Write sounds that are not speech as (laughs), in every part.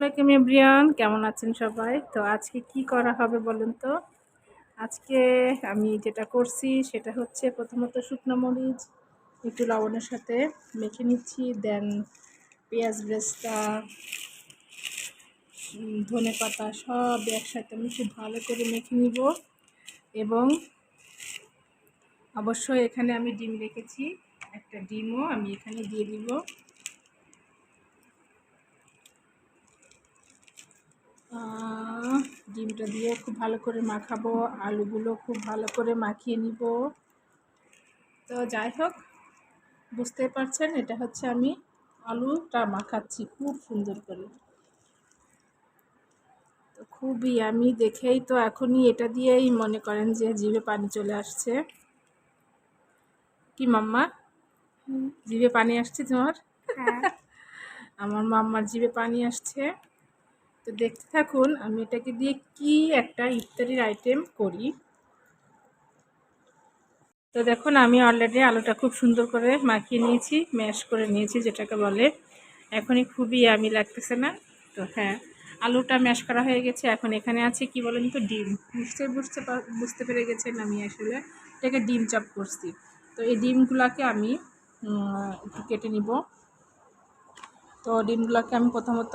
Welcome everyone কেমন আছেন সবাই? তো আজকে কি করা হবে বলেন তো? আজকে আমি যেটা করছি সেটা হচ্ছে প্রথমত শুকনো মরিচ, একটু লবণের সাথে মেখে নিচ্ছি দেন পেঁয়াজ ব্রেস্তা ধনে পাতা সব একসাথে আমি খুব ভালো করে মেখে নিব এবং অবশ্যই এখানে আমি ডিম রেখেছি, একটা ডিমও আমি এখানে দিয়ে দিব। ডিমটা দিয়ে খুব ভালো করে মাখাবো আলুগুলো খুব ভালো করে মাখিয়ে নিব। তো যাই হোক বুঝতে পারছেন এটা হচ্ছে আমি আলুটা মাখাচ্ছি খুব সুন্দর করে। তো খুবই আমি দেখেই তো এখনই এটা দিয়েই মনে করেন যে জিভে পানি চলে আসছে। কি মাম্মা? জিভে পানি আসছে তোমার? হ্যাঁ। আমার মাম্মার জিভে পানি আসছে। তো দেখতে থাকুন, আমি এটাকে দিয়ে কি একটা ইফতারির আইটেম করি। তো দেখুন, আমি অলরেডি আলুটা খুব সুন্দর করে মাখিয়ে নিয়েছি ম্যাশ করে নিয়েছি, যেটাকে বলে। এখনই খুবই আমি লাগতেছে না, তো হ্যাঁ আলুটা ম্যাশ করা হয়ে গেছে। এখন এখানে আছে কি বলেন তো, ডিম। নিশ্চয়ই বুঝতে বুঝতে পেরে গেছেন আমি আসলে। এটাকে ডিম চপ করছি। তো এই ডিমগুলোকে আমি একটু কেটে নিব। তো ডিমগুলোকে আমি প্রথমত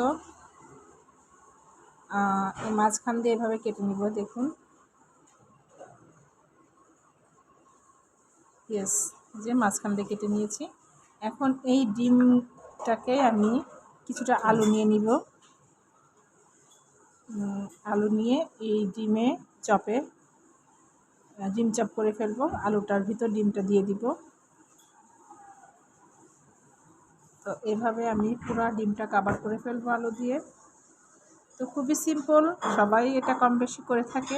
মাঝখান দিয়ে এভাবে কেটে নিব, দেখুন। ইয়েস যে মাঝখান দিয়ে কেটে নিয়েছি। এখন এই ডিমটাকে আমি কিছুটা আলু নিয়ে নিব। আলু নিয়ে এই ডিমে চপে ডিম চপ করে ফেলব। আলুটার ভিতর ডিমটা দিয়ে দিব। তো এভাবে আমি পুরো ডিমটা কাবার করে ফেলব আলু দিয়ে। তো খুবই সিম্পল সবাই এটা কম বেশি করে থাকে।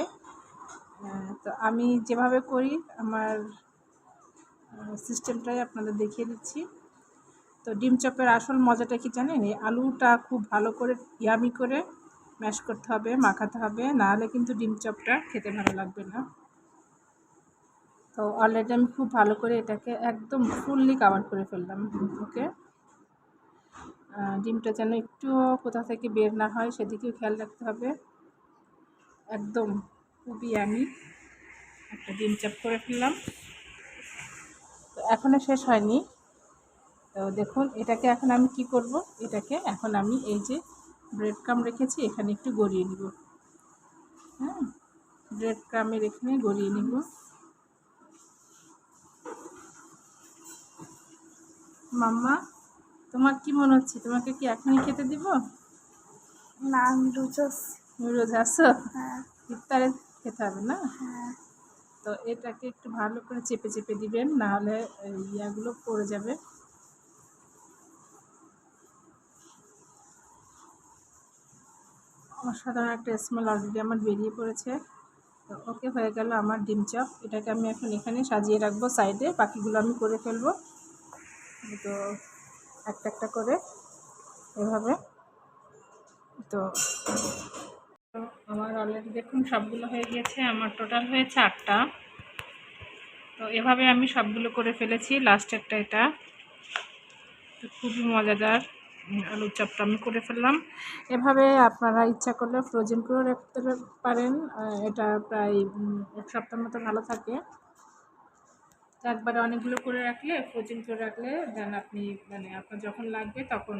তো আমি যেভাবে করি, আমার সিস্টেমটাই আপনাদের দেখিয়ে দিচ্ছি। তো ডিম চপের আসল মজাটা কি জানেন? এই আলুটা খুব ভালো করে ইয়ামি করে ম্যাশ করতে হবে, মাখাতে হবে নাহলে কিন্তু ডিম চপটা খেতে ভালো লাগবে না। তো অলরেডি আমি খুব ভালো করে এটাকে একদম ফুললি কাভার করে ফেললাম ওকে ডিমটা যেন একটুও কোথা থেকে বের না হয়, সেদিকেও খেয়াল রাখতে হবে। একদম খুবই আমি একটা ডিম চাপ করে ফেললাম। তো এখনও শেষ হয়নি। তো দেখুন, এটাকে এখন আমি কি করব? এটাকে এখন আমি এই যে ব্রেড ক্রাম রেখেছি, এখানে একটু গড়িয়ে নিব। হ্যাঁ ব্রেড ক্রামের এখানে গড়িয়ে নিব। মাম্মা তোমার কি মনে হচ্ছে? তোমাকে কি এখনই খেতে দিব? না আমি রোজ রোজ আসো? হ্যাঁ। ইফতারে খেতে হবে না? হ্যাঁ। তো এটাকে একটু ভালো করে চেপে চেপে দিবেন নাহলে ইয়াগুলো পড়ে যাবে। অসাধারণ একটা স্মেল অলরেডি আমার বেরিয়ে পড়েছে। তো ওকে হয়ে গেল আমার ডিম চপ। এটাকে আমি এখন এখানে সাজিয়ে রাখব সাইডে বাকিগুলো আমি করে ফেলব। তো একটা একটা করে এভাবে। তো আমার অলরেডি দেখুন সবগুলো হয়ে গিয়েছে, আমার টোটাল হয়েছে আটটা। তো এভাবে আমি সবগুলো করে ফেলেছি লাস্ট একটা এটা। তো খুবই মজাদার আলুর চপটা আমি করে ফেললাম। এভাবে আপনারা ইচ্ছা করলে ফ্রোজেন করেও রাখতে পারেন এটা প্রায় এক সপ্তাহ মতো ভালো থাকে। একবারে অনেকগুলো করে রাখলে ফ্রোজেন করে রাখলে দেন আপনি মানে আপনার যখন লাগবে তখন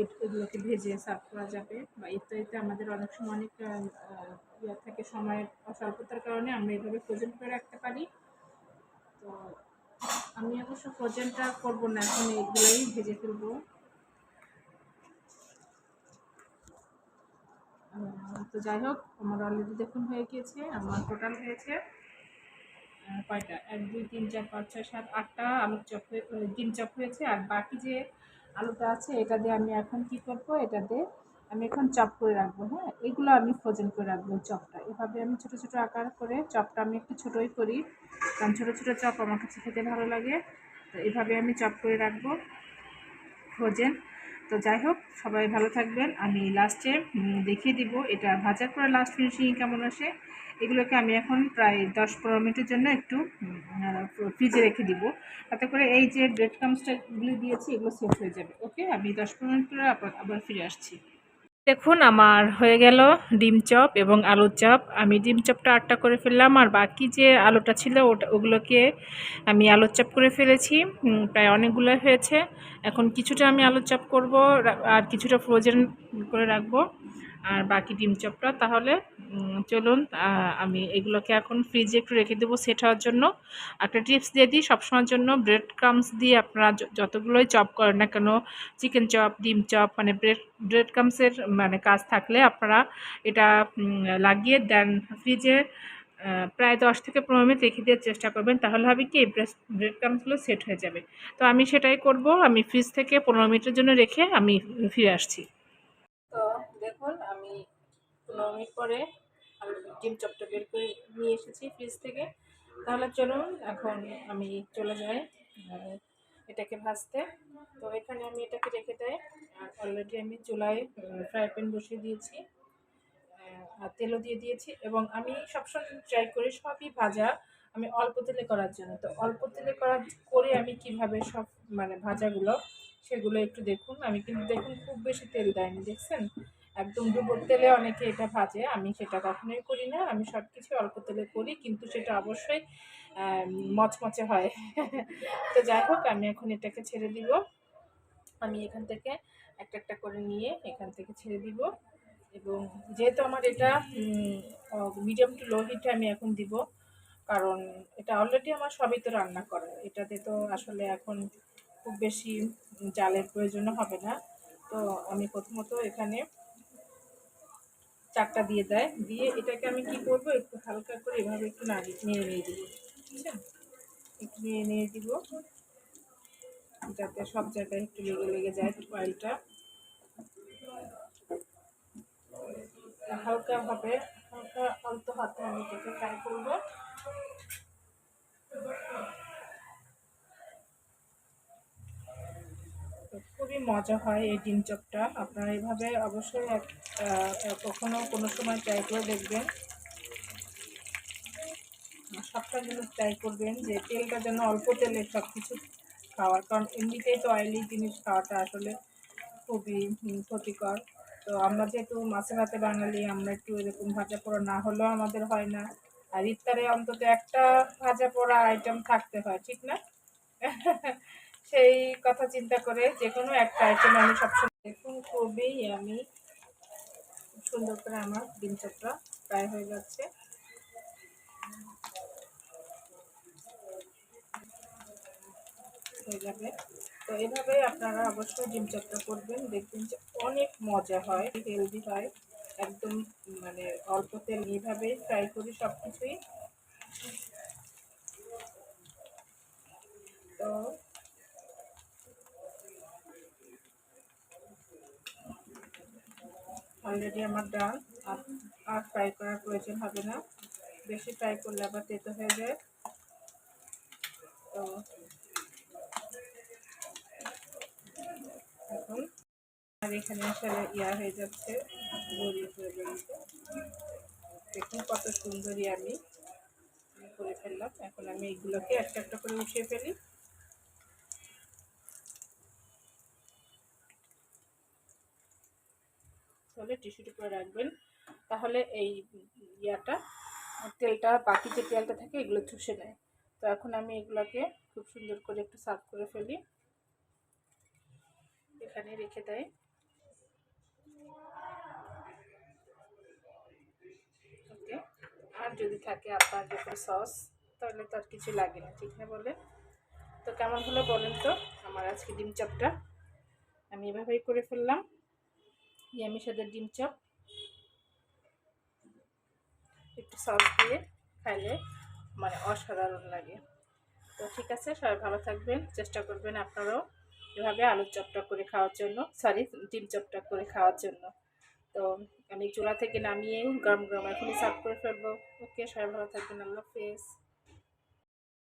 এগুলোকে ভেজে সার্ভ করা যাবে। বা ইত্যাদিতে আমাদের অনেক সময় অনেক ইয়ে থাকে সময়ের অস্বল্পতার কারণে আমরা এভাবে ফ্রোজেন করে রাখতে পারি। তো আমি অবশ্য ফ্রোজেনটা করব না, এখন এগুলোই ভেজে ফেলব। তো যাই হোক, আমার অলরেডি দেখুন হয়ে গিয়েছে, আমার টোটাল হয়েছে। কয়টা? এক, দুই, তিন, চার, পাঁচ, ছয়, সাত, আটটা আলুর চপ ডিম চপ হয়েছে। আর বাকি যে আলুটা আছে, এটা দিয়ে আমি এখন কি করব? এটা দিয়ে আমি এখন চপ করে রাখব হ্যাঁ? এগুলো আমি ফ্রোজেন করে রাখব চপটা। এভাবে আমি ছোটো ছোটো আকার করে চপটা আমি একটু ছোটোই করি, কারণ ছোটো ছোটো চপ আমার কাছে খেতে ভালো লাগে। তো এভাবে আমি চপ করে রাখব, ফ্রোজেন। তো যাই হোক, সবাই ভালো থাকবেন। আমি লাস্টে দেখিয়ে দিব এটা ভাজার পরে লাস্ট ফিনিশিং কেমন আসে। এগুলোকে আমি এখন প্রায় দশ পনেরো মিনিটের জন্য একটু ফ্রিজে রেখে দিব। তাতে করে এই যে ব্রেড ক্রামসটাগুলি দিয়েছি, এগুলো সেফ হয়ে যাবে। ওকে আমি দশ পনেরো মিনিট পরে আবার ফিরে আসছি। দেখুন, আমার হয়ে গেল ডিম চপ এবং আলুর চপ। আমি ডিম চপটা আটটা করে ফেললাম আর বাকি যে আলুটা ছিল ওটা, ওগুলোকে আমি আলুর চপ করে ফেলেছি। প্রায় অনেকগুলো হয়েছে। এখন কিছুটা আমি আলুর চপ করব আর কিছুটা ফ্রোজেন করে রাখব। আর বাকি ডিম চপটা, তাহলে চলুন আমি এগুলোকে এখন ফ্রিজে একটু রেখে দেবো সেট হওয়ার জন্য। একটা টিপস দিয়ে দিই, সবসময়ের জন্য ব্রেড ক্রামস দিয়ে আপনারা যতগুলোই চপ করেন না কেন চিকেন চপ ডিম চপ মানে ব্রেড ব্রেড ক্রামসের মানে কাজ থাকলে আপনারা এটা লাগিয়ে দেন ফ্রিজে প্রায় দশ থেকে পনেরো মিনিট রেখে দেওয়ার চেষ্টা করবেন, তাহলে হবে কি ব্রেড ক্রামসগুলো সেট হয়ে যাবে। তো আমি সেটাই করব, আমি ফ্রিজ থেকে পনেরো মিনিটের জন্য রেখে আমি ফিরে আসছি। পনেরো মিনিট পরে ডিম চপটা বের করে নিয়ে এসেছি ফ্রিজ থেকে। তাহলে চলুন, এখন আমি চলে যাই এটাকে ভাজতে। তো এখানে আমি এটাকে রেখে দেয় অলরেডি আমি চুলায় ফ্রাই প্যান বসিয়ে দিয়েছি আর তেলও দিয়ে দিয়েছি, এবং আমি সবসময় ট্রাই করি সবই ভাজা, আমি অল্প তেলে করার জন্য। তো অল্প তেলে করার করে আমি কীভাবে সব মানে ভাজাগুলো, সেগুলো একটু দেখুন। আমি কিন্তু দেখুন খুব বেশি তেল দেয়নি, দেখছেন? একদম ডুবোর তেলে অনেকে এটা ভাজে, আমি সেটা কখনোই করি না, আমি সব কিছু অল্প তেলে করি, কিন্তু সেটা অবশ্যই মচমচে হয়। তো যাই হোক, আমি এখন এটাকে ছেড়ে দিব। আমি এখান থেকে একটা একটা করে নিয়ে এখান থেকে ছেড়ে দিব। এবং যেহেতু আমার এটা মিডিয়াম টু লো হিটে আমি এখন দিব, কারণ এটা অলরেডি আমার সবই তো রান্না করা। এটাতে তো আসলে এখন খুব বেশি জালের প্রয়োজনও হবে না। তো আমি প্রথমত এখানে চারটা দিয়ে দেয়। দিয়ে এটাকে আমি কি করব, একটু হালকা করে এভাবে একটু নাড়ি নিয়ে নিয়ে দিব বুঝছেন একটু নিয়ে নিয়ে দিব। যাতে সব জায়গায় একটু লেগে লেগে যায় অয়েলটা হালকা ভাবে হালকা অল্প হাতে আমি এটাকে ফ্রাই করব। খুবই মজা হয় এই ডিম চপটা। আপনারা এইভাবে অবশ্যই কখনো কোনো সময় ট্রাই করে দেখবেন। সবটা জিনিস ট্রাই করবেন যে তেলটা যেন অল্প তেলে সব কিছু খাওয়ার। কারণ এমনিতেই তো অয়েলি জিনিস খাওয়াটা আসলে খুবই ক্ষতিকর। তো আমরা যেহেতু মাছে ভাতে বাঙালি, আমরা একটু এরকম ভাজা পোড়া না হলেও আমাদের হয় না। আর ইফতারে অন্তত একটা ভাজা পোড়া আইটেম থাকতে হয়, ঠিক না? (laughs) সেই কথা চিন্তা করে যে কোনো একটা আইটেম আমি সবসময় দেখুন, খুবই আমি সুন্দর করে আমার ডিম চপটা ফ্রাই হয়ে যাচ্ছে। হয়ে যাবে। তো এভাবে আপনারা অবশ্যই ডিম করবেন, দেখবেন যে অনেক মজা হয় হেলদি হয়, একদম মানে অল্প তেল এইভাবেই ফ্রাই করি সব কিছুই তো অলরেডি আমার ডাল, আর ফ্রাই করার প্রয়োজন হবে না। বেশি ফ্রাই করলে আবার তেতো হয়ে যায়। তো, এখন আর এখানে আসলে ইয়া হয়ে যাচ্ছে যাচ্ছে দেখুন কত সুন্দরই আমি। করে ফেললাম। এখন আমি এইগুলোকে একটা একটা করে উঠিয়ে ফেলি। তাহলে টিস্যুটি করে রাখবেন। তাহলে এই ইয়াটা, তেলটা, বাকি যে তেলটা থাকে এগুলো চুষে নেয়। তো এখন আমি এগুলোকে খুব সুন্দর করে একটু সার্ভ করে ফেলি। এখানে রেখে দেয়। ওকে। আর যদি থাকে আপনার যখন সস, তাহলে তো আর কিছু লাগে না, ঠিক না বলে? তো কেমন হলো বলেন তো? আমার আজকে ডিম চপটা আমি এভাবেই করে ফেললাম। ইয়ামি সাথে ডিম চপ। একটু সস দিয়ে খাইলে মানে অসাধারণ লাগে। তো ঠিক আছে, সবাই ভালো থাকবেন, চেষ্টা করবেন আপনারাও এভাবে আলুর চপটা করে খাওয়ার জন্য সরি ডিম চপটা করে খাওয়ার জন্য। তো আমি চুলা থেকে নামিয়ে গরম গরম এখনই সার্ভ করে ফেলব। ওকে সবাই ভালো থাকবেন, আল্লাহ হাফেজ।